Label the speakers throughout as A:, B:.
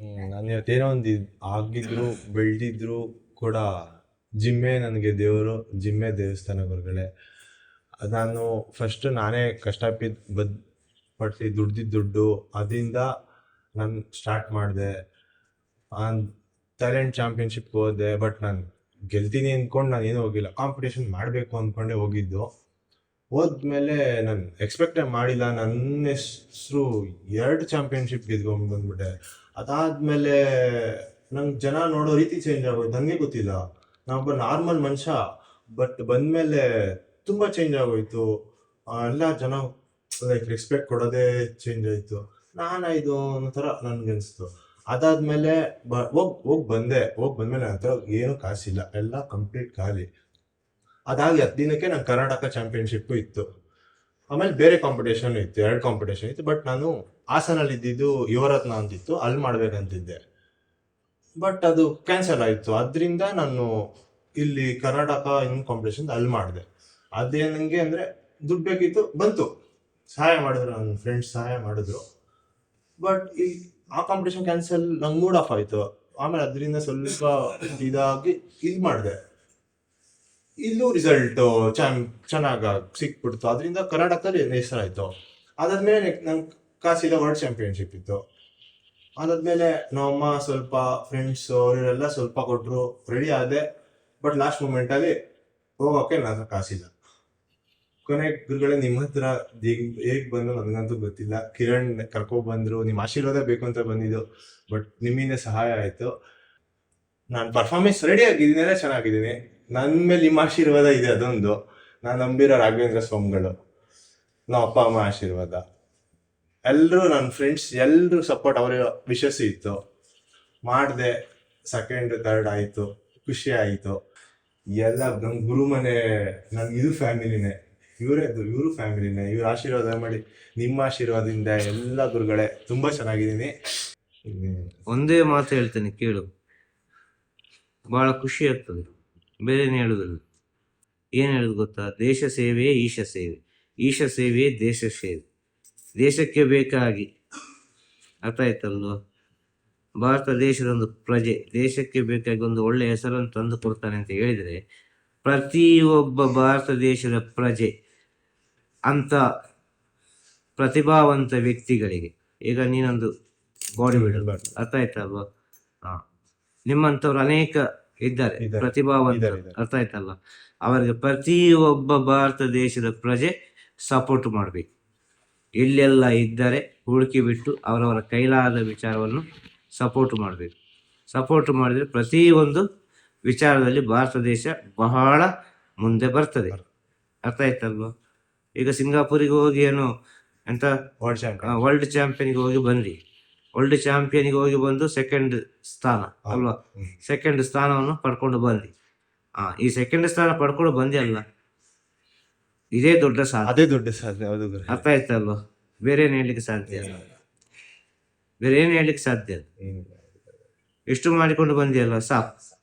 A: ನಾನು ಇವತ್ತೇನೋ ಒಂದು ಆಗಿದ್ರು, ಬೆಳೆದಿದ್ರು ಕೂಡ ಜಿಮ್ಮೆ ನನಗೆ ದೇವರು, ಜಿಮ್ಮೆ ದೇವಸ್ಥಾನ ಗುರುಗಳೇ. ನಾನು ಫಸ್ಟ್ ನಾನೇ ಕಷ್ಟಪಿದ್ದು ಬದ್ ಪಟ್ಟು ದುಡ್ದಿದ್ದ ದುಡ್ಡು, ಅದರಿಂದ ನಾನು ಸ್ಟಾರ್ಟ್ ಮಾಡಿದೆ. ಟ್ಯಾಲೆಂಟ್ ಚಾಂಪಿಯನ್ಶಿಪ್ಗೆ ಹೋದೆ ಬಟ್ ನಾನು ಗೆಲ್ತೀನಿ ಅಂದ್ಕೊಂಡು ನಾನು ಏನೂ ಹೋಗಿಲ್ಲ. ಕಾಂಪಿಟೇಷನ್ ಮಾಡಬೇಕು ಅಂದ್ಕೊಂಡೆ ಹೋಗಿದ್ದು. ಹೋದ್ಮೇಲೆ ನಾನು ಎಕ್ಸ್ಪೆಕ್ಟೇ ಮಾಡಿಲ್ಲ. ನನ್ನ ಹೆಸರು ಎರಡು ಚಾಂಪಿಯನ್ಶಿಪ್ ಗೆದ್ಕೊಂಡು ಬಂದ್ಬಿಟ್ಟೆ. ಅದಾದ್ಮೇಲೆ ನಂಗೆ ಜನ ನೋಡೋ ರೀತಿ ಚೇಂಜ್ ಆಗೋಯ್ತು. ನನಗೆ ಗೊತ್ತಿಲ್ಲ. ನಾನೊಬ್ಬ ನಾರ್ಮಲ್ ಮನುಷ್ಯ ಬಟ್ ಬಂದಮೇಲೆ ತುಂಬ ಚೇಂಜ್ ಆಗೋಯ್ತು. ಎಲ್ಲ ಜನ ಲೈಕ್ ರೆಸ್ಪೆಕ್ಟ್ ಕೊಡೋದೇ ಚೇಂಜ್ ಆಯಿತು. ನಾನು ಇದು ಅನ್ನೋ ಥರ ನನಗನ್ನಿಸ್ತು ಅದಾದ್ಮೇಲೆ ಬ, ಹೋಗಿ ಹೋಗಿ ಬಂದೆ. ಹೋಗಿ ಬಂದ್ಮೇಲೆ ನನ್ನ ಹತ್ರ ಏನೂ ಕಾಸಿಲ್ಲ. ಎಲ್ಲ ಕಂಪ್ಲೀಟ್ ಖಾಲಿ. ಅದಾಗಿ ಹತ್ತು ದಿನಕ್ಕೆ ನಂಗೆ ಕರ್ನಾಟಕ ಚಾಂಪಿಯನ್ಶಿಪ್ಪು ಇತ್ತು. ಆಮೇಲೆ ಬೇರೆ ಕಾಂಪಿಟೇಷನ್ ಇತ್ತು. ಎರಡು ಕಾಂಪಿಟೇಷನ್ ಇತ್ತು. ಬಟ್ ನಾನು ಹಾಸನಲ್ಲಿ ಇದ್ದಿದ್ದು ಯುವರತ್ನ ಅಂತಿತ್ತು, ಅಲ್ಲಿ ಮಾಡ್ಬೇಕಂತಿದ್ದೆ. ಬಟ್ ಅದು ಕ್ಯಾನ್ಸಲ್ ಆಯಿತು. ಅದರಿಂದ ನಾನು ಇಲ್ಲಿ ಕರ್ನಾಟಕ ಇನ್ ಕಾಂಪಿಟೇಷನ್ ಅಲ್ಲಿ ಮಾಡಿದೆ. ಅದೇನಂಗೆ ಅಂದರೆ, ದುಡ್ಡು ಬೇಕಿತ್ತು, ಬಂತು. ಸಹಾಯ ಮಾಡಿದ್ರು ನನ್ನ ಫ್ರೆಂಡ್ಸ್ ಸಹಾಯ ಮಾಡಿದ್ರು. ಬಟ್ ಈ, ಆ ಕಾಂಪಿಟೇಷನ್ ಕ್ಯಾನ್ಸಲ್ ನಂಗೆ ಮೂಡ್ ಆಫ್ ಆಯಿತು. ಆಮೇಲೆ ಅದರಿಂದ ಸ್ವಲ್ಪ ಇದಾಗಿ ಇದು ಮಾಡಿದೆ. ಇಲ್ಲೂ ರಿಸಲ್ಟ್ ಚೆನ್ನಾಗಿ ಸಿಕ್ಬಿಡ್ತು. ಅದರಿಂದ ಕರ್ನಾಟಕದಲ್ಲಿ ಹೆಸರಾಯ್ತು ಅದಾದ್ಮೇಲೆ ನಂಗೆ ಕಾಸಿಲ್ಲ ವರ್ಲ್ಡ್ ಚಾಂಪಿಯನ್ಶಿಪ್ ಇತ್ತು. ಅದಾದ್ಮೇಲೆ ನಮ್ಮಮ್ಮ ಸ್ವಲ್ಪ ಫ್ರೆಂಡ್ಸ್ ಅವರೆಲ್ಲ ಸ್ವಲ್ಪ ಕೊಟ್ಟರು ರೆಡಿ ಆದೆ ಬಟ್ ಲಾಸ್ಟ್ ಮೂಮೆಂಟಲ್ಲಿ ಹೋಗೋಕೆ ನಾನು ಕಾಸಿಲ್ಲ ಕೊನೆ ಗುರುಗಳೇ ನಿಮ್ಮ ಹತ್ರ ಹೇಗ್ ಬಂದು ನನಗಂತೂ ಗೊತ್ತಿಲ್ಲ. ಕಿರಣ್ ಕರ್ಕೊಬಂದ್ರು ಬಂದ್ರು ನಿಮ್ಮ ಆಶೀರ್ವಾದ ಬೇಕು ಅಂತ ಬಂದಿದ್ದು ಬಟ್ ನಿಮ್ಮಿಂದ ಸಹಾಯ ಆಯ್ತು. ನಾನು ಪರ್ಫಾರ್ಮೆನ್ಸ್ ರೆಡಿ ಆಗಿದ್ದೀನಿ ಚೆನ್ನಾಗಿದ್ದೀನಿ. ನನ್ನ ಮೇಲೆ ನಿಮ್ಮ ಆಶೀರ್ವಾದ ಇದೆ ಅದೊಂದು. ನಾನು ನಂಬಿರೋ ರಾಘವೇಂದ್ರ ಸ್ವಾಮಿಗಳು. ನಮ್ಮ ಅಪ್ಪ ಅಮ್ಮ ಆಶೀರ್ವಾದ. ಎಲ್ಲರೂ ನನ್ನ ಫ್ರೆಂಡ್ಸ್ ಎಲ್ಲರೂ ಸಪೋರ್ಟ್ ಅವರ ವಿಶಸ್ ಇತ್ತು. ಮಾಡಿದೆ ಸೆಕೆಂಡ್ ಥರ್ಡ್ ಆಯಿತು. ಖುಷಿ ಆಯಿತು. ಎಲ್ಲ ನಮ್ಮ ಗುರು ಮನೆ ನನ್ನ ಇದು ಫ್ಯಾಮಿಲಿನೇ. ಇವರೇ ಇವರು ಫ್ಯಾಮಿಲಿನೇ. ಇವ್ರ ಆಶೀರ್ವಾದ ಮಾಡಿ, ನಿಮ್ಮ ಆಶೀರ್ವಾದದಿಂದ ಎಲ್ಲ ಗುರುಗಳೇ, ತುಂಬ ಚೆನ್ನಾಗಿದ್ದೀನಿ.
B: ಒಂದೇ ಮಾತು ಹೇಳ್ತೇನೆ, ಕೇಳು. ಬಹಳ ಖುಷಿ ಆಗ್ತದೆ. ಬೇರೆ ಹೇಳುದಿಲ್ಲ. ಏನು ಹೇಳುದು ಗೊತ್ತಾ? ದೇಶ ಸೇವೆಯೇ ಈಶ ಸೇವೆ. ಈಶ ಸೇವೆಯೇ ದೇಶ ಸೇವೆ. ದೇಶಕ್ಕೆ ಬೇಕಾಗಿ. ಅರ್ಥ ಆಯ್ತಲ್ವ ಭಾರತ ದೇಶದ ಒಂದು ಪ್ರಜೆ ದೇಶಕ್ಕೆ ಬೇಕಾಗಿ ಒಂದು ಒಳ್ಳೆ ಹೆಸರನ್ನು ತಂದು ಕೊಡ್ತಾನೆ ಅಂತ ಹೇಳಿದರೆ ಪ್ರತಿಯೊಬ್ಬ ಭಾರತ ದೇಶದ ಪ್ರಜೆ ಅಂತ ಪ್ರತಿಭಾವಂತ ವ್ಯಕ್ತಿಗಳಿಗೆ ಈಗ ನೀನೊಂದು ಬಾಡಿ ಬಿಲ್ಡರ್ ಅರ್ಥ ಆಯ್ತಲ್ವಾ ಹಾ. ನಿಮ್ಮಂಥವ್ರು ಅನೇಕ ಇದ್ದಾರೆ. ಪ್ರತಿಭಾವಂತ. ಅರ್ಥ ಆಯ್ತಲ್ಲ ಅವರಿಗೆ ಪ್ರತಿಯೊಬ್ಬ ಭಾರತ ದೇಶದ ಪ್ರಜೆ ಸಪೋರ್ಟ್ ಮಾಡಬೇಕು. ಎಲ್ಲೆಲ್ಲ ಇದ್ದರೆ ಹುಡುಕಿ ಬಿಟ್ಟು ಅವರವರ ಕೈಲಾದ ವಿಚಾರವನ್ನು ಸಪೋರ್ಟ್ ಮಾಡಬೇಕು. ಸಪೋರ್ಟ್ ಮಾಡಿದರೆ ಪ್ರತಿಯೊಂದು ವಿಚಾರದಲ್ಲಿ ಭಾರತ ದೇಶ ಬಹಳ ಮುಂದೆ ಬರ್ತದೆ. ಅರ್ಥ ಆಯ್ತಲ್ವಾ? ಈಗ ಸಿಂಗಾಪುರಿಗೆ ಹೋಗಿ ಏನು ಎಂತ?
A: ವರ್ಲ್ಡ್ ಚಾಂಪಿಯನ್
B: ವರ್ಲ್ಡ್ ಚಾಂಪಿಯನ್ಗೆ ಹೋಗಿ ಬಂದ್ರಿ. ವರ್ಲ್ಡ್ ಚಾಂಪಿಯನ್ಗೆ ಹೋಗಿ ಬಂದು ಸೆಕೆಂಡ್ ಸ್ಥಾನ ಅಲ್ವಾ? ಸೆಕೆಂಡ್ ಸ್ಥಾನವನ್ನು ಪಡ್ಕೊಂಡು ಬಂದ್ರಿ. ಆ ಈ ಸೆಕೆಂಡ್ ಸ್ಥಾನ ಪಡ್ಕೊಂಡು ಬಂದಿ ಅಲ್ಲ. ಇದೇ ದೊಡ್ಡ ಸಾಧನೆ
A: ಅದೇ ದೊಡ್ಡ ಸಾಧನೆ ಹೌದು ಗುರು.
B: ಅರ್ಥ ಆಯ್ತಲ್ವಾ ಬೇರೆ ಏನು ಹೇಳಲಿಕ್ಕೆ ಸಾಧ್ಯ? ಇಲ್ಲ. ಬೇರೆ ಏನು ಹೇಳಲಿಕ್ಕೆ ಸಾಧ್ಯ? ಇಲ್ಲ. ಎಷ್ಟು ಮಾಡಿಕೊಂಡು ಬಂದಿಯಲ್ಲ ಸಾಕು.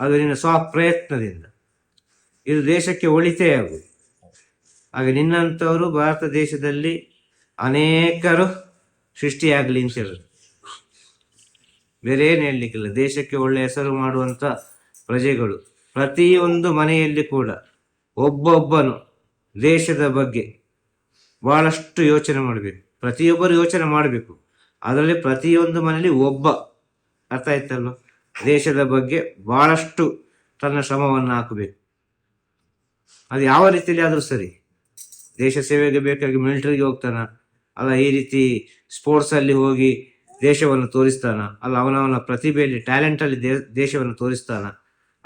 B: ಅದು ನಿನ್ನ ಸ್ವ ಪ್ರಯತ್ನದಿಂದ. ಇದು ದೇಶಕ್ಕೆ ಒಳಿತೇ ಆಗುವುದು. ಹಾಗೆ ನಿನ್ನಂಥವರು ಭಾರತ ದೇಶದಲ್ಲಿ ಅನೇಕರು ಸೃಷ್ಟಿಯಾಗಲಿ ಅಂತ ಹೇಳೋದು ಬೇರೆ ಏನು ಹೇಳಲಿಕ್ಕಿಲ್ಲ ದೇಶಕ್ಕೆ ಒಳ್ಳೆಯ ಹೆಸರು ಮಾಡುವಂಥ ಪ್ರಜೆಗಳು ಪ್ರತಿಯೊಂದು ಮನೆಯಲ್ಲಿ ಕೂಡ ಒಬ್ಬೊಬ್ಬನು ದೇಶದ ಬಗ್ಗೆ ಬಹಳಷ್ಟು ಯೋಚನೆ ಮಾಡಬೇಕು. ಪ್ರತಿಯೊಬ್ಬರು ಯೋಚನೆ ಮಾಡಬೇಕು. ಅದರಲ್ಲಿ ಪ್ರತಿಯೊಂದು ಮನೆಯಲ್ಲಿ ಒಬ್ಬ. ಅರ್ಥ ಆಯ್ತಲ್ವ? ದೇಶದ ಬಗ್ಗೆ ಬಹಳಷ್ಟು ತನ್ನ ಶ್ರಮವನ್ನು ಹಾಕಬೇಕು. ಅದು ಯಾವ ರೀತಿಯಲ್ಲಿ ಆದರೂ ಸರಿ. ದೇಶ ಸೇವೆಗೆ ಬೇಕಾಗಿ ಮಿಲಿಟರಿಗೆ ಹೋಗ್ತಾನ. ಅಲ್ಲ, ಈ ರೀತಿ ಸ್ಪೋರ್ಟ್ಸಲ್ಲಿ ಹೋಗಿ ದೇಶವನ್ನು ತೋರಿಸ್ತಾನ. ಅಲ್ಲ, ಅವನವನ ಪ್ರತಿಭೆಯಲ್ಲಿ ಟ್ಯಾಲೆಂಟಲ್ಲಿ ದೇಶವನ್ನು ತೋರಿಸ್ತಾನ.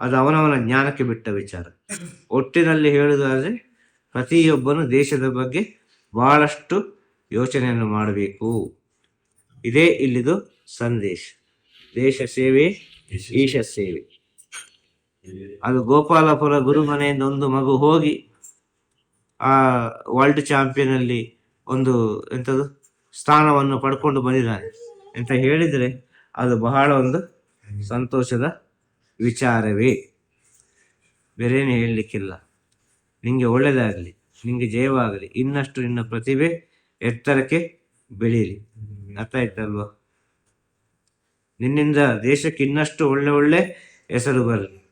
B: ಅದು ಅವನವನ ಜ್ಞಾನಕ್ಕೆ ಬಿಟ್ಟ ವಿಚಾರ. ಒಟ್ಟಿನಲ್ಲಿ ಹೇಳುವುದಾದರೆ, ಪ್ರತಿಯೊಬ್ಬನು ದೇಶದ ಬಗ್ಗೆ ಬಹಳಷ್ಟು ಯೋಚನೆಯನ್ನು ಮಾಡಬೇಕು. ಇದೇ ಇಲ್ಲಿದು ಸಂದೇಶ. ದೇಶ ಸೇವೆ, ಈಶ ಸೇವೆ. ಅದು ಗೋಪಾಲಪುರ ಗುರುಮನೆಯಿಂದ ಒಂದು ಮಗು ಹೋಗಿ ಆ ವರ್ಲ್ಡ್ ಚಾಂಪಿಯನ್ ಅಲ್ಲಿ ಒಂದು ಎಂಥದ್ದು ಸ್ಥಾನವನ್ನು ಪಡ್ಕೊಂಡು ಬಂದಿದ್ದಾನೆ. ಅಂತ ಹೇಳಿದರೆ ಅದು ಬಹಳ ಒಂದು ಸಂತೋಷದ ವಿಚಾರವೇ? ಬೇರೇನು ಹೇಳಲಿಕ್ಕಿಲ್ಲ. ನಿಮಗೆ ಒಳ್ಳೆಯದಾಗಲಿ ನಿಮಗೆ ಜಯವಾಗಲಿ, ಇನ್ನಷ್ಟು ನಿನ್ನ ಪ್ರತಿಭೆ ಎತ್ತರಕ್ಕೆ ಬೆಳೀಲಿ. ಅರ್ಥ ಆಯ್ತಲ್ವಾ ನಿನ್ನಿಂದ ದೇಶಕ್ಕೆ ಇನ್ನಷ್ಟು ಒಳ್ಳೆ ಒಳ್ಳೆ ಹೆಸರು ಬರಲಿ.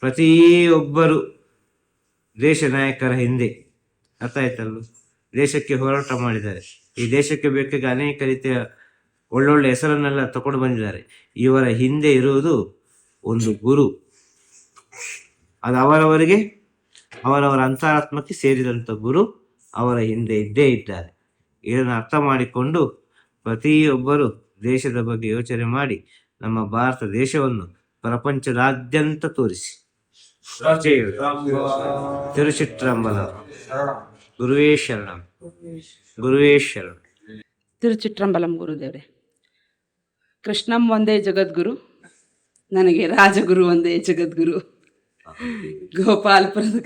B: ಪ್ರತಿಯೊಬ್ಬರು ದೇಶ ನಾಯಕರ ಹಿಂದೆ. ಅರ್ಥ ಆಯ್ತಲ್ವ ದೇಶಕ್ಕೆ ಹೋರಾಟ ಮಾಡಿದ್ದಾರೆ. ಈ ದೇಶಕ್ಕೆ ಬೇಕಾಗಿ ಅನೇಕ ರೀತಿಯ ಒಳ್ಳೊಳ್ಳೆ ಹೆಸರನ್ನೆಲ್ಲ ತಗೊಂಡು ಬಂದಿದ್ದಾರೆ. ಇವರ ಹಿಂದೆ ಇರುವುದು ಒಂದು ಗುರು. ಅದು ಅವರವರಿಗೆ, ಅವರವರ ಅಂತರಾತ್ಮಕ್ಕೆ ಸೇರಿದಂಥ ಗುರು ಅವರ ಹಿಂದೆ ಇದ್ದೇ ಇದ್ದಾರೆ. ಇದನ್ನು ಅರ್ಥ ಮಾಡಿಕೊಂಡು ಪ್ರತಿಯೊಬ್ಬರು ದೇಶದ ಬಗ್ಗೆ ಯೋಚನೆ ಮಾಡಿ ನಮ್ಮ ಭಾರತ ದೇಶವನ್ನು ಪ್ರಪಂಚದಾದ್ಯಂತ ತೋರಿಸಿ. ತಿರುಚಿತ್ರಂಬಲ ಗುರುವೇ ಶರಣಂ. ಗುರುವೇ ಶರಣಂ.
C: ತಿರುಚಿಟ್ರಂಬಲಂ ಗುರುದೇವ್ರೆ. ಕೃಷ್ಣಂ ಒಂದೇ ಜಗದ್ಗುರು. ನನಗೆ ರಾಜಗುರು ಒಂದೇ ಜಗದ್ಗುರು. ಗೋಪಾಲ್ಪುರದ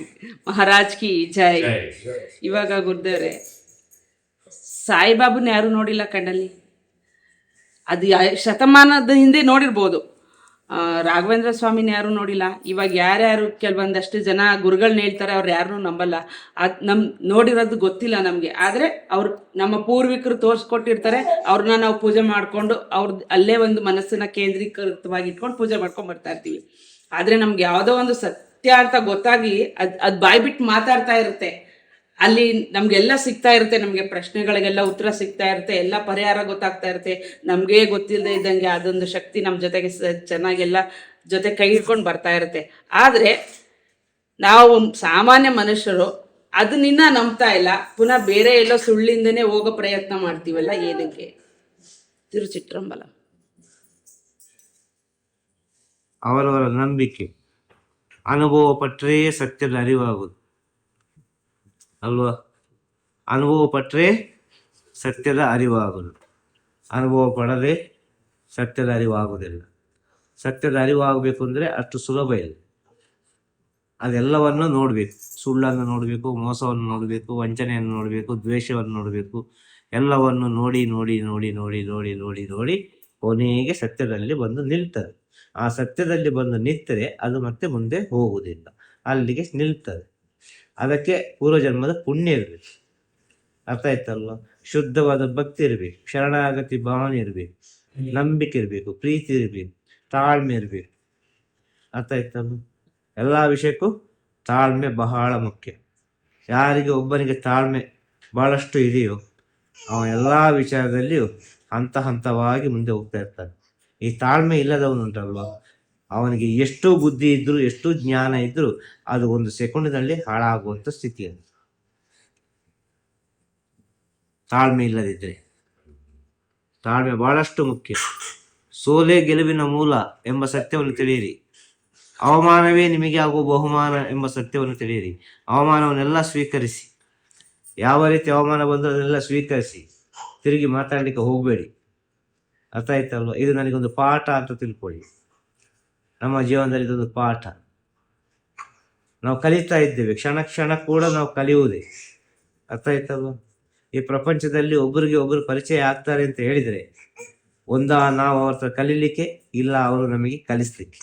C: ಮಹಾರಾಜ್ ಕಿ ಜೈ. ಇವಾಗ ಗುರುದೇವ್ರೆ ಸಾಯಿಬಾಬುನ ಯಾರು ನೋಡಿಲ್ಲ ಕಣ್ಣಲ್ಲಿ? ಅದು ಶತಮಾನದ ಹಿಂದೆ ನೋಡಿರ್ಬೋದು. ರಾಘವೇಂದ್ರ ಸ್ವಾಮಿನ ಯಾರು ನೋಡಿಲ್ಲ. ಇವಾಗ ಯಾರ್ಯಾರು ಕೆಲವೊಂದಷ್ಟು ಜನ ಗುರುಗಳನ್ನ ಹೇಳ್ತಾರೆ, ಅವ್ರು ಯಾರನ್ನೂ ನಂಬಲ್ಲ. ಅದು ನಮ್ ನೋಡಿರೋದು ಗೊತ್ತಿಲ್ಲ ನಮಗೆ. ಆದರೆ ಅವ್ರು ನಮ್ಮ ಪೂರ್ವಿಕರು ತೋರಿಸ್ಕೊಟ್ಟಿರ್ತಾರೆ ಅವ್ರನ್ನ ನಾವು ಪೂಜೆ ಮಾಡಿಕೊಂಡು ಅವ್ರದ್ದು ಅಲ್ಲೇ ಒಂದು ಮನಸ್ಸನ್ನ ಕೇಂದ್ರೀಕೃತವಾಗಿ ಇಟ್ಕೊಂಡು ಪೂಜೆ ಮಾಡ್ಕೊಂಡು ಬರ್ತಾ ಇರ್ತೀವಿ. ಆದರೆ ನಮ್ಗೆ ಯಾವುದೋ ಒಂದು ಸತ್ಯ ಅಂತ ಗೊತ್ತಾಗಿ ಅದು ಅದು ಬಾಯ್ಬಿಟ್ಟು ಮಾತಾಡ್ತಾ ಇರುತ್ತೆ. ಅಲ್ಲಿ ನಮಗೆಲ್ಲ ಸಿಗ್ತಾ ಇರುತ್ತೆ, ನಮಗೆ ಪ್ರಶ್ನೆಗಳಿಗೆಲ್ಲ ಉತ್ತರ ಸಿಗ್ತಾ ಇರುತ್ತೆ, ಎಲ್ಲ ಪರಿಹಾರ ಗೊತ್ತಾಗ್ತಾ ಇರುತ್ತೆ. ನಮಗೆ ಗೊತ್ತಿಲ್ಲದೆ ಇದ್ದಂಗೆ ಅದೊಂದು ಶಕ್ತಿ ನಮ್ಮ ಜೊತೆಗೆ ಚೆನ್ನಾಗೆಲ್ಲ ಜೊತೆ ಕೈ ಹಿಡ್ಕೊಂಡು ಬರ್ತಾ ಇರುತ್ತೆ. ಆದರೆ ನಾವು ಸಾಮಾನ್ಯ ಮನುಷ್ಯರು ಅದನ್ನಿನ್ನ ನಂಬ್ತಾ ಇಲ್ಲ, ಪುನಃ ಬೇರೆ ಎಲ್ಲೋ ಸುಳ್ಳಿಂದನೇ ಹೋಗೋ ಪ್ರಯತ್ನ ಮಾಡ್ತೀವಲ್ಲ ಏನಕ್ಕೆ? ತಿರುಚಿಟ್ರಂಬಲ.
B: ಅವರವರ ನಂಬಿಕೆ, ಅನುಭವ ಪಟ್ಟರೆ ಸತ್ಯದ ಅರಿವಾಗುವುದು. ಅಲ್ವಾ ಅನುಭವ ಪಟ್ಟರೆ ಸತ್ಯದ ಅರಿವಾಗುವುದು. ಅನುಭವ ಪಡದೆ ಸತ್ಯದ ಅರಿವಾಗುವುದಿಲ್ಲ. ಸತ್ಯದ ಅರಿವಾಗಬೇಕು ಅಂದರೆ ಅಷ್ಟು ಸುಲಭ ಇಲ್ಲ. ಅದೆಲ್ಲವನ್ನು ನೋಡಬೇಕು. ಸುಳ್ಳನ್ನು ನೋಡಬೇಕು, ಮೋಸವನ್ನು ನೋಡಬೇಕು, ವಂಚನೆಯನ್ನು ನೋಡಬೇಕು, ದ್ವೇಷವನ್ನು ನೋಡಬೇಕು, ಎಲ್ಲವನ್ನು ನೋಡಿ ನೋಡಿ ನೋಡಿ ನೋಡಿ ನೋಡಿ ನೋಡಿ ನೋಡಿ ಕೊನೆಗೆ ಸತ್ಯದಲ್ಲಿ ಬಂದು ನಿಲ್ತದೆ. ಆ ಸತ್ಯದಲ್ಲಿ ಬಂದು ನಿಂತರೆ ಅದು ಮತ್ತೆ ಮುಂದೆ ಹೋಗುವುದಿಲ್ಲ. ಅಲ್ಲಿಗೆ ನಿಲ್ತದೆ. ಅದಕ್ಕೆ ಪೂರ್ವಜನ್ಮದ ಪುಣ್ಯ ಇರಬೇಕು. ಅರ್ಥ ಆಯ್ತಲ್ವ? ಶುದ್ಧವಾದ ಭಕ್ತಿ ಇರಬೇಕು, ಶರಣಾಗತಿ ಭಾವನೆ ಇರಬೇಕು, ನಂಬಿಕೆ ಇರಬೇಕು, ಪ್ರೀತಿ ಇರಬೇಕು, ತಾಳ್ಮೆ ಇರಬೇಕು. ಅರ್ಥ ಆಯ್ತಲ್ವ? ಎಲ್ಲ ವಿಷಯಕ್ಕೂ ತಾಳ್ಮೆ ಬಹಳ ಮುಖ್ಯ. ಯಾರಿಗೆ ಒಬ್ಬನಿಗೆ ತಾಳ್ಮೆ ಬಹಳಷ್ಟು ಇದೆಯೋ ಅವ ಎಲ್ಲ ವಿಚಾರದಲ್ಲಿಯೂ ಹಂತ ಹಂತವಾಗಿ ಮುಂದೆ ಹೋಗ್ತಾ ಇರ್ತಾನೆ. ಈ ತಾಳ್ಮೆ ಇಲ್ಲದವನು ಇಲ್ಲದವನುಂಟಲ್ವಾ ಅವನಿಗೆ ಎಷ್ಟು ಬುದ್ಧಿ ಇದ್ದರೂ ಎಷ್ಟು ಜ್ಞಾನ ಇದ್ದರೂ ಅದು ಒಂದು ಸೆಕೆಂಡ್ನಲ್ಲಿ ಹಾಳಾಗುವಂಥ ಸ್ಥಿತಿ ಅದು ತಾಳ್ಮೆ ಇಲ್ಲದಿದ್ದರೆ ತಾಳ್ಮೆ ಬಹಳಷ್ಟು ಮುಖ್ಯ. ಸೋಲೆ ಗೆಲುವಿನ ಮೂಲ ಎಂಬ ಸತ್ಯವನ್ನು ತಿಳಿಯಿರಿ. ಅವಮಾನವೇ ನಿಮಗೆ ಆಗುವ ಬಹುಮಾನ ಎಂಬ ಸತ್ಯವನ್ನು ತಿಳಿಯಿರಿ. ಅವಮಾನವನ್ನೆಲ್ಲ ಸ್ವೀಕರಿಸಿ. ಯಾವ ರೀತಿ ಅವಮಾನ ಬಂದರೂ ಅದನ್ನೆಲ್ಲ ಸ್ವೀಕರಿಸಿ. ತಿರುಗಿ ಮಾತಾಡಲಿಕ್ಕೆ ಹೋಗಬೇಡಿ. ಅರ್ಥ ಆಯ್ತಲ್ವ? ಇದು ನನಗೊಂದು ಪಾಠ ಅಂತ ತಿಳ್ಕೊಳ್ಳಿ. ನಮ್ಮ ಜೀವನದಲ್ಲಿ ಇದೊಂದು ಪಾಠ. ನಾವು ಕಲಿತಾ ಇದ್ದೇವೆ. ಕ್ಷಣ ಕ್ಷಣ ಕೂಡ ನಾವು ಕಲಿಯುವುದೇ. ಅರ್ಥ ಆಯ್ತಲ್ವ ಈ ಪ್ರಪಂಚದಲ್ಲಿ ಒಬ್ಬರಿಗೆ ಒಬ್ಬರು ಪರಿಚಯ ಆಗ್ತಾರೆ ಅಂತ ಹೇಳಿದರೆ ಒಂದ ನಾವು ಅವ್ರ ಹತ್ರ ಕಲೀಲಿಕ್ಕೆ ಇಲ್ಲ ಅವರು ನಮಗೆ ಕಲಿಸ್ಲಿಕ್ಕೆ.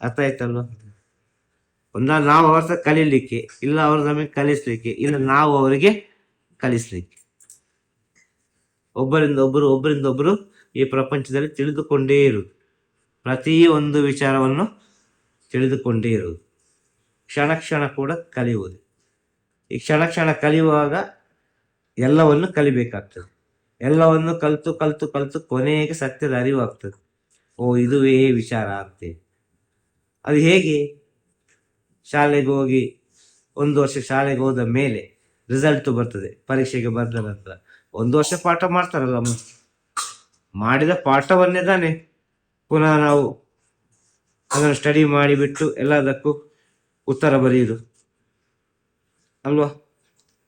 B: ಅರ್ಥ ಆಯ್ತಲ್ವ ಒಂದ ನಾವು ಅವ್ರ ಹತ್ರ ಕಲೀಲಿಕ್ಕೆ ಇಲ್ಲ ಅವರು ನಮಗೆ ಕಲಿಸ್ಲಿಕ್ಕೆ ಇಲ್ಲ ನಾವು ಅವರಿಗೆ ಕಲಿಸ್ಲಿಕ್ಕೆ. ಒಬ್ಬರಿಂದ ಒಬ್ಬರು ಒಬ್ಬರಿಂದ ಒಬ್ಬರು ಈ ಪ್ರಪಂಚದಲ್ಲಿ ತಿಳಿದುಕೊಂಡೇ ಇರುವುದು. ಪ್ರತಿಯೊಂದು ವಿಚಾರವನ್ನು ತಿಳಿದುಕೊಂಡೇ ಇರುವುದು ಕ್ಷಣ ಕ್ಷಣ ಕೂಡ ಕಲಿಯುವುದು. ಈ ಕ್ಷಣ ಕ್ಷಣ ಕಲಿಯುವಾಗ ಎಲ್ಲವನ್ನು ಕಲಿಬೇಕಾಗ್ತದೆ. ಎಲ್ಲವನ್ನು ಕಲಿತು ಕಲಿತು ಕಲಿತು ಕೊನೆಗೆ ಸತ್ಯದ ಅರಿವಾಗ್ತದೆ. ಓ, ಇದುವೇ ವಿಚಾರ ಅಂತೇಳಿ ಅದು ಹೇಗೆ? ಶಾಲೆಗೆ ಹೋಗಿ ಒಂದು ವರ್ಷ ಶಾಲೆಗೆ ಹೋದ ಮೇಲೆ ರಿಸಲ್ಟ್ ಬರ್ತದೆ. ಪರೀಕ್ಷೆಗೆ ಬರೆದ ನಂತರ. ಒಂದು ವರ್ಷ ಪಾಠ ಮಾಡ್ತಾರಲ್ಲ ಮಾಡಿದ ಪಾಠವನ್ನೇ ತಾನೆ. ಪುನಃ ನಾವು ಅದನ್ನು ಸ್ಟಡಿ ಮಾಡಿಬಿಟ್ಟು ಎಲ್ಲದಕ್ಕೂ ಉತ್ತರ ಬರೆಯುವುದು ಅಲ್ವಾ?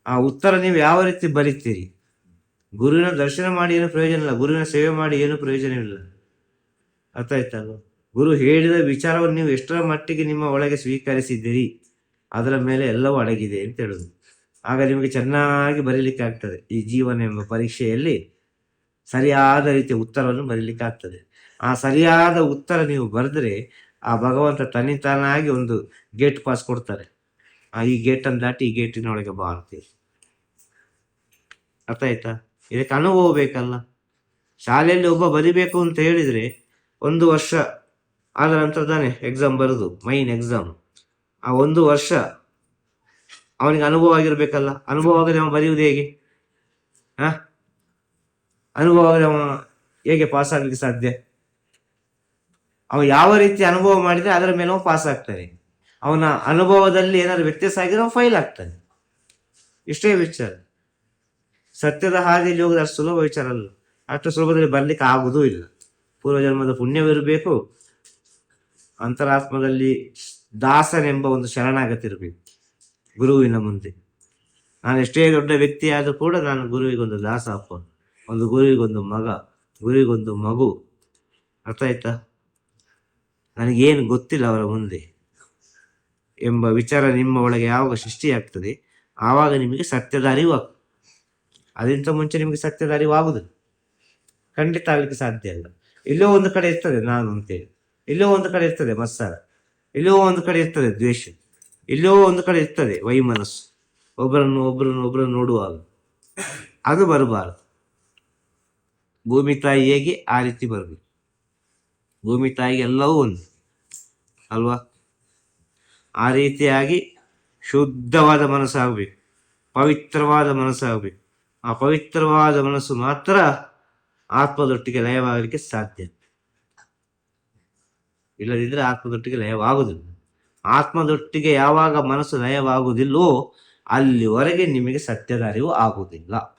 B: ಆ ಉತ್ತರ ನೀವು ಯಾವ ರೀತಿ ಬರೀತೀರಿ? ಗುರುವಿನ ದರ್ಶನ ಮಾಡಿ ಏನು ಪ್ರಯೋಜನ ಇಲ್ಲ. ಗುರುವಿನ ಸೇವೆ ಮಾಡಿ ಏನು ಪ್ರಯೋಜನವಿಲ್ಲ ಅರ್ಥ ಆಯ್ತಲ್ವ ಗುರು ಹೇಳಿದ ವಿಚಾರವನ್ನು ನೀವು ಎಷ್ಟರ ಮಟ್ಟಿಗೆ ನಿಮ್ಮ ಒಳಗೆ ಸ್ವೀಕರಿಸಿದ್ದೀರಿ, ಅದರ ಮೇಲೆ ಎಲ್ಲವೂ ಅಡಗಿದೆ ಅಂತ ಹೇಳುದು. ಆಗ ನಿಮಗೆ ಚೆನ್ನಾಗಿ ಬರೀಲಿಕ್ಕೆ ಆಗ್ತದೆ ಈ ಜೀವನ ಎಂಬ ಪರೀಕ್ಷೆಯಲ್ಲಿ ಸರಿಯಾದ ರೀತಿಯ ಉತ್ತರವನ್ನು ಬರೀಲಿಕ್ಕೆ ಆಗ್ತದೆ. ಆ ಸರಿಯಾದ ಉತ್ತರ ನೀವು ಬರೆದ್ರೆ ಆ ಭಗವಂತ ತನ್ನಿತಾನಾಗಿ ಒಂದು ಗೇಟ್ ಪಾಸ್ ಕೊಡ್ತಾರೆ. ಆ ಈ ಗೇಟನ್ನು ದಾಟಿ ಈ ಗೇಟಿನೊಳಗೆ ಬಾ ಅಂತೇಳಿ ಅರ್ಥ ಆಯ್ತಾ? ಇದಕ್ಕೆ ಅನುಭವ ಬೇಕಲ್ಲ. ಶಾಲೆಯಲ್ಲಿ ಒಬ್ಬ ಬರಿಬೇಕು ಅಂತ ಹೇಳಿದ್ರೆ ಒಂದು ವರ್ಷ ಆದ ನಂತರ ತಾನೆ ಎಕ್ಸಾಮ್ ಬರೋದು ಮೈನ್ ಎಕ್ಸಾಮ್ ಆ ಒಂದು ವರ್ಷ ಅವನಿಗೆ ಅನುಭವ ಆಗಿರಬೇಕಲ್ಲ. ಅನುಭವ ಆಗದೆ ಅವನು ಬರೆಯುವುದು ಹೇಗೆ? ಹ? ಅನುಭವ ಹೇಗೆ ಪಾಸ್ ಆಗ್ಲಿಕ್ಕೆ ಸಾಧ್ಯ? ಅವ ಯಾವ ರೀತಿ ಅನುಭವ ಮಾಡಿದ್ರೆ ಅದರ ಮೇಲೆ ಅವ ಪಾಸ್ ಆಗ್ತಾನೆ. ಅವನ ಅನುಭವದಲ್ಲಿ ಏನಾದ್ರು ವ್ಯತ್ಯಾಸ ಆಗಿದ್ರೆ ಅವ ಫೈಲ್ ಆಗ್ತಾನೆ. ಇಷ್ಟೇ ವಿಚಾರ. ಸತ್ಯದ ಹಾದಿಯಲ್ಲಿ ಹೋಗೋದು ಅಷ್ಟು ಸುಲಭ ವಿಚಾರ ಅಲ್ಲ. ಅಷ್ಟು ಸುಲಭದಲ್ಲಿ ಬರ್ಲಿಕ್ಕೆ ಆಗುವುದೂ ಇಲ್ಲ. ಪೂರ್ವಜನ್ಮದ ಪುಣ್ಯವಿರಬೇಕು. ಅಂತರಾತ್ಮದಲ್ಲಿ ದಾಸನೆಂಬ ಒಂದು ಶರಣಾಗತಿರಬೇಕು. ಗುರುವಿನ ಮುಂದೆ. ನಾನು ಎಷ್ಟೇ ದೊಡ್ಡ ವ್ಯಕ್ತಿ ಆದರೂ ಕೂಡ ನಾನು ಗುರುವಿಗೊಂದು ದಾಸ ಅಪ್ಪ ಒಂದು ಗುರುವಿಗೊಂದು ಮಗ ಗುರುವಿಗೊಂದು ಮಗು. ಅರ್ಥ ಆಯ್ತಾ ನನಗೇನು ಗೊತ್ತಿಲ್ಲ ಅವರ ಮುಂದೆ ಎಂಬ ವಿಚಾರ ನಿಮ್ಮ ಒಳಗೆ ಯಾವಾಗ ಸೃಷ್ಟಿಯಾಗ್ತದೆ, ಆವಾಗ ನಿಮಗೆ ಸತ್ಯದ ಅರಿವು ಅದಕ್ಕಿಂತ ಮುಂಚೆ ನಿಮಗೆ ಸತ್ಯದ ಅರಿವು ಆಗುದು. ಖಂಡಿತ ಆಗಲಿಕ್ಕೆ ಸಾಧ್ಯ ಇಲ್ಲ. ಇಲ್ಲೋ ಒಂದು ಕಡೆ ಇರ್ತದೆ ನಾನು ಅಂತೇಳಿ. ಇಲ್ಲೋ ಒಂದು ಕಡೆ ಇರ್ತದೆ ಮತ್ಸರ. ಇಲ್ಲೋ ಒಂದು ಕಡೆ ಇರ್ತದೆ ದ್ವೇಷ. ಇಲ್ಲೋ ಒಂದು ಕಡೆ ಇರ್ತದೆ ವೈಮನಸ್ಸು. ಒಬ್ಬರನ್ನು ಒಬ್ಬರನ್ನು ಒಬ್ಬರನ್ನು ನೋಡುವಾಗ. ಅದು ಬರಬಾರದು. ಭೂಮಿ ತಾಯಿ ಹೇಗೆ ಆ ರೀತಿ ಬರಬೇಕು? ಭೂಮಿ ತಾಯಿಗೆ ಎಲ್ಲವೂ ಒಂದು, ಅಲ್ವಾ? ಆ ರೀತಿಯಾಗಿ ಶುದ್ಧವಾದ ಮನಸ್ಸಾಗಬೇಕು, ಪವಿತ್ರವಾದ ಮನಸ್ಸಾಗಬೇಕು. ಆ ಪವಿತ್ರವಾದ ಮನಸ್ಸು ಮಾತ್ರ ಆತ್ಮದೊಟ್ಟಿಗೆ ಲಯವಾಗಲಿಕ್ಕೆ ಸಾಧ್ಯ. ಇಲ್ಲದಿದ್ದರೆ ಆತ್ಮದೊಟ್ಟಿಗೆ ಲಯವಾಗುವುದಿಲ್ಲ. ಆತ್ಮದೊಟ್ಟಿಗೆ ಯಾವಾಗ ಮನಸ್ಸು ಲಯವಾಗುವುದಿಲ್ಲವೋ ಅಲ್ಲಿವರೆಗೆ ನಿಮಗೆ ಸತ್ಯದ ಅರಿವು ಆಗುವುದಿಲ್ಲ.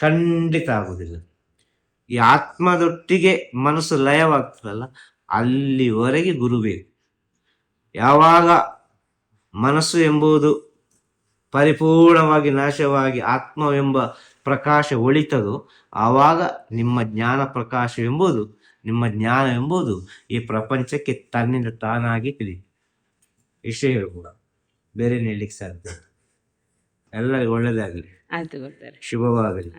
B: ಖಂಡಿತ ಆಗುವುದಿಲ್ಲ. ಈ ಆತ್ಮದೊಟ್ಟಿಗೆ ಮನಸ್ಸು ಲಯವಾಗ್ತದಲ್ಲ ಅಲ್ಲಿವರೆಗೆ ಗುರು ಬೇಕು ಯಾವಾಗ ಮನಸ್ಸು ಎಂಬುದು ಪರಿಪೂರ್ಣವಾಗಿ ನಾಶವಾಗಿ ಆತ್ಮವೆಂಬ ಪ್ರಕಾಶ ಒಳಿತದೋ ಆವಾಗ ನಿಮ್ಮ ಜ್ಞಾನ ಪ್ರಕಾಶ ಎಂಬುದು ನಿಮ್ಮ ಜ್ಞಾನ ಎಂಬುದು ಈ ಪ್ರಪಂಚಕ್ಕೆ ತನ್ನಿಂದ ತಾನಾಗಿ ತಿಳಿ ಇಷ್ಟೇ ಹೇಳ್ಬೋದು. ಬೇರೆ ನೀಡ್ಲಿಕ್ಕೆ ಸಾಧ್ಯ ಎಲ್ಲರಿಗೂ ಒಳ್ಳೆಯದಾಗಲಿ. ಶುಭವಾಗಲಿ.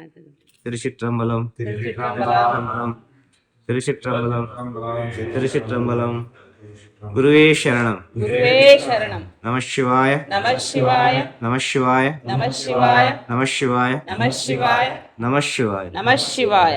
B: திருச்சிற்றம்பலம்
C: திருச்சிற்றம்பலம்
B: திருச்சிற்றம்பலம் திருச்சிற்றம்பலம் குருவே சரணம்
C: குருவே சரணம்
B: நமசிவாய நமசிவாய
C: நமசிவாய நமசிவாய
B: நமசிவாய நமசிவாய
C: நமசிவாய நமசிவாய